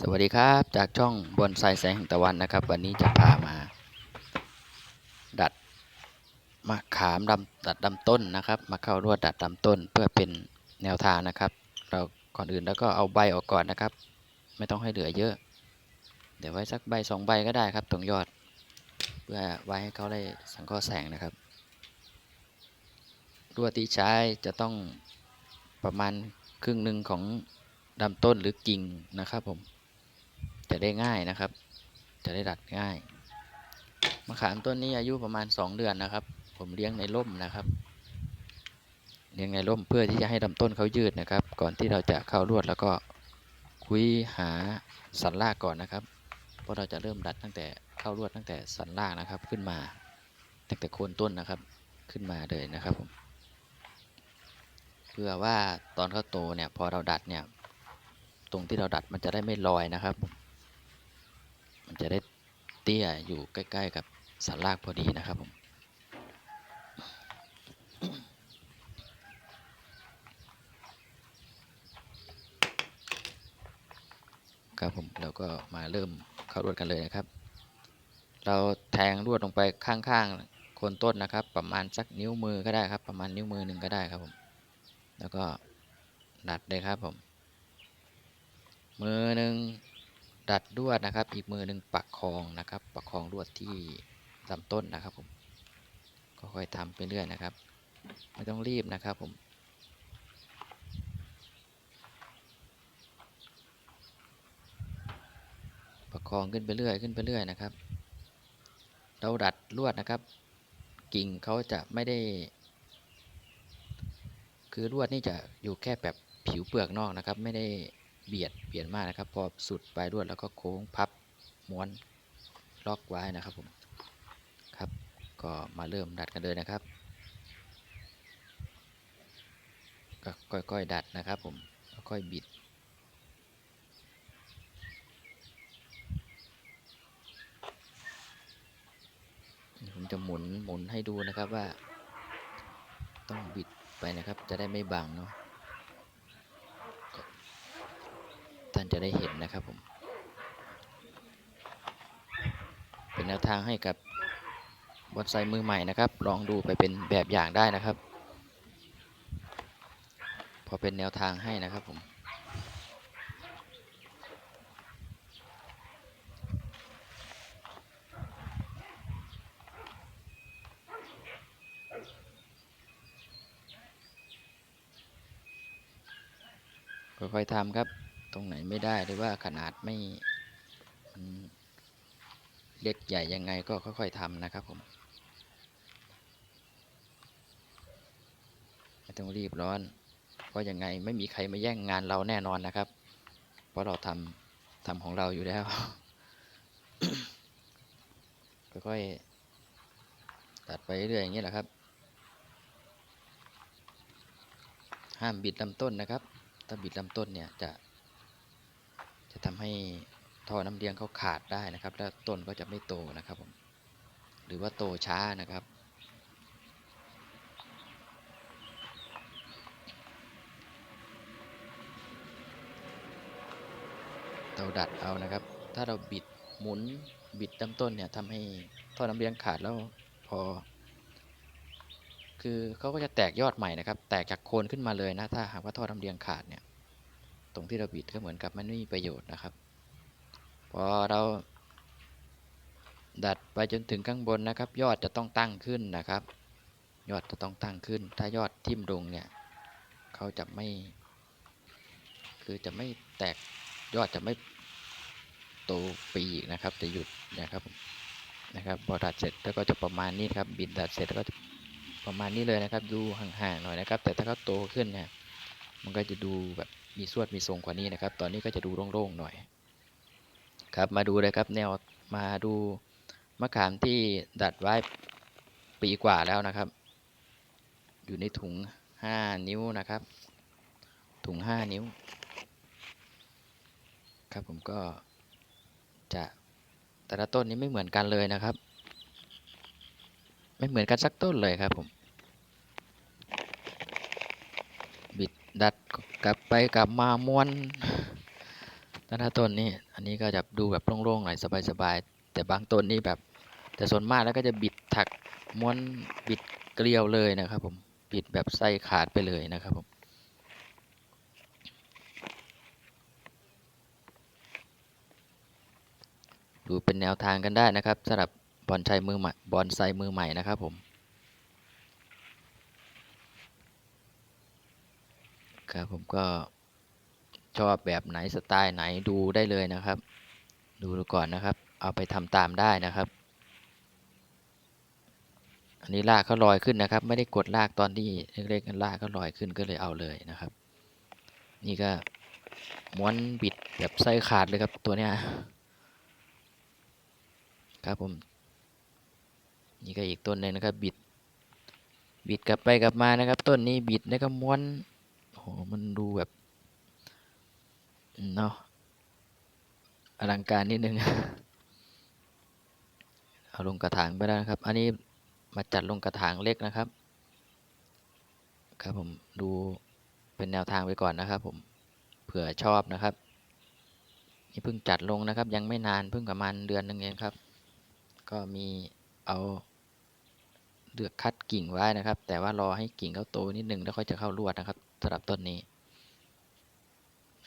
สวัสดีครับจากช่องบอนไซแสงแห่งตะวันนะครับ วันนี้จะพามา ดัดมะขามดำดัดลำต้นนะครับ มาเข้ารวดดัดลำต้นเพื่อเป็นแนวทางนะครับ เราก่อนอื่นแล้วก็เอาใบออกก่อนนะครับ ไม่ต้องให้เหลือเยอะ เดี๋ยวไว้สักใบสองใบก็ได้ครับตรงยอด เพื่อไว้ให้เขาได้สังเคราะห์แสงนะครับรวดที่ใช้จะต้องประมาณครึ่งหนึ่งของลำต้นหรือกิ่งนะครับผม จะได้ง่ายนะครับ จะได้ดัดง่าย มะขามต้นนี้อายุประมาณ 2 เดือนนะครับ ผมเลี้ยงในร่มนะครับ เลี้ยงในร่มเพื่อที่จะให้ลำต้นเขายืดนะครับ ก่อนที่เราจะเข้ารวดแล้วก็คุยหาสันรากก่อนนะครับ เพราะเราจะเริ่มดัดตั้งแต่เข้ารวดตั้งแต่สันรากนะครับขึ้นมา ตั้งแต่โคนต้นนะครับขึ้นมาเลยนะครับผมเพื่อว่าตอนเขาโตเนี่ยพอเราดัดเนี่ย ตรงที่เราดัดมันจะได้ไม่ลอยนะครับมันจะได้ เตี้ยอยู่ใกล้ๆกับสันรากพอดีนะครับผมครับผมเราก็มาเริ่มเข้ารวดกันเลยนะครับ เราแทงรวดลงไปข้างๆโคนต้นนะครับ ประมาณสักนิ้วมือก็ได้ครับ ประมาณนิ้วมือหนึ่งก็ได้ครับผมแล้วก็ดัดเลยครับผมมือหนึ่ง ดัดลวดนะครับ อีกมือหนึ่งปักคองนะครับ ปักคองลวดที่ลำต้นนะครับผมก็ค่อยๆทำไปเรื่อยนะครับ ไม่ต้องรีบนะครับผมประคองขึ้นไปเรื่อยขึ้นไปเรื่อยนะครับ เราดัดลวดนะครับ กิ่งเขาจะไม่ได้ คือลวดนี่จะอยู่แค่แบบผิวเปลือกนอกนะครับ ไม่ได้ เบียดเบียดมากนะครับ พอสุดปลายลวดแล้วก็โค้งพับม้วนล็อกไว้นะครับผมครับก็มาเริ่มดัดกันเลยนะครับก็ค่อยๆดัดนะครับผมค่อยบิด ผมจะหมุนหมุนให้ดูนะครับว่า ต้องบิดไปนะครับ จะได้ไม่บังเนาะก็ ท่านจะได้เห็นนะครับผม เป็นแนวทางให้กับบอนไซมือใหม่นะครับ ลองดูไปเป็นแบบอย่างได้นะครับ พอเป็นแนวทางให้นะครับผมค่อยๆทำครับ ตรงไหนไม่ได้หรือว่าขนาดไม่เล็กใหญ่ยังไงก็ค่อยๆทำนะครับผมไม่ต้องรีบร้อน เพราะยังไงไม่มีใครมาแย่งงานเราแน่นอนนะครับ เพราะเราทำทำของเราอยู่แล้ว ค่อยๆตัดไปเรื่อยอย่างนี้แหละครับ ห้ามบิดลำต้นนะครับ ถ้าบิดลำต้นเนี่ยจะ จะทำให้ท่อน้ำเลี้ยงเขาขาดได้นะครับ แล้วต้นก็จะไม่โตนะครับผมหรือว่าโตช้านะครับเราดัดเอานะครับ ถ้าเราบิดหมุนบิดลำต้นเนี่ยทำให้ท่อน้ำเลี้ยงขาดแล้วพอ คือเขาก็จะแตกยอดใหม่นะครับ แตกจากโคนขึ้นมาเลยนะ ถ้าหากว่าท่อน้ำเลี้ยงขาดเนี่ย ตรงที่เราบิดก็เหมือนกับมันไม่มีประโยชน์นะครับ พอเราดัดไปจนถึงข้างบนนะครับ ยอดจะต้องตั้งขึ้นนะครับ ยอดจะต้องตั้งขึ้น ถ้ายอดทิ่มลงเนี่ยเขาจะไม่ คือจะไม่แตกยอดจะไม่โตปีอีกนะครับจะหยุดนะครับนะครับพอดัดเสร็จแล้วก็จะประมาณนี้ครับบิดดัดเสร็จแล้วก็ประมาณนี้เลยนะครับ ดูห่างๆหน่อยนะครับ แต่ถ้าเขาโตขึ้นเนี่ยมันก็จะดูแบบ มีสวดมีทรงกว่านี้นะครับ ตอนนี้ก็จะดูโล่งๆหน่อย ครับมาดูเลยครับแนวมาดูมะขามที่ดัดไว้ปีกว่าแล้วนะครับ อยู่ในถุง 5 นิ้วนะครับ ถุง 5 นิ้ว ครับผมก็จะแต่ละต้นนี้ไม่เหมือนกันเลยนะครับ ไม่เหมือนกันสักต้นเลยครับผม บิ ดัดกลับไปกลับมาม้วนแล้วถ้าต้นนี้อันนี้ก็จะดูแบบโล่งๆหน่อยสบายๆแต่บางต้นนี่แบบ แต่ส่วนมากแล้วก็จะบิดถักม้วนบิดเกลียวเลยนะครับ ผมบิดแบบไส้ขาดไปเลยนะครับผมดูเป็นแนวทางกันได้นะครับสำหรับบอลชัยมือใหม่บอลไซมือใหม่นะครับผม ครับผมก็ชอบแบบไหนสไตล์ไหนดูได้เลยนะครับดูดูก่อนนะครับ เอาไปทำตามได้นะครับ อันนี้ลากเขาลอยขึ้นนะครับ ไม่ได้กดลากตอนที่เล็กๆลากเขาลอยขึ้นก็เลยเอาเลยนะครับ นี่ก็ม้วนบิดแบบไส้ขาดเลยครับตัวเนี้ยครับผมนี่ก็อีกต้นหนึ่งนะครับบิด บิดกลับไปกลับมานะครับ ต้นนี้บิดแล้วก็ม้วน หมันดูแบบเนาะอลังการนิดนึง เอาลงกระถางไปแล้วนะครับ อันนี้มาจัดลงกระถางเล็กนะครับ ครับผมดูเป็นแนวทางไปก่อนนะครับ ผมเผื่อชอบนะครับนี่เพิ่งจัดลงนะครับ ยังไม่นานเพิ่งประมาณเดือนหนึงเองครับ ก็มีเอา เลือกคัดกิ่งไว้นะครับ แต่ว่ารอให้กิ่งเขาโตนิดหนึ่งแล้วค่อยจะเข้าลวดนะครับสำหรับต้นนี้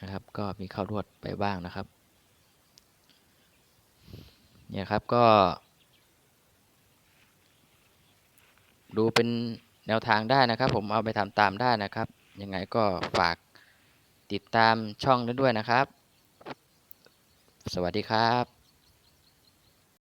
นะครับ ก็มีเข้าลวดไปบ้างนะครับ เนี่ยครับก็ ดูเป็นแนวทางได้นะครับ ผมเอาไปทำตามได้นะครับยังไงก็ฝากติดตามช่องนั้นด้วยนะครับ สวัสดีครับ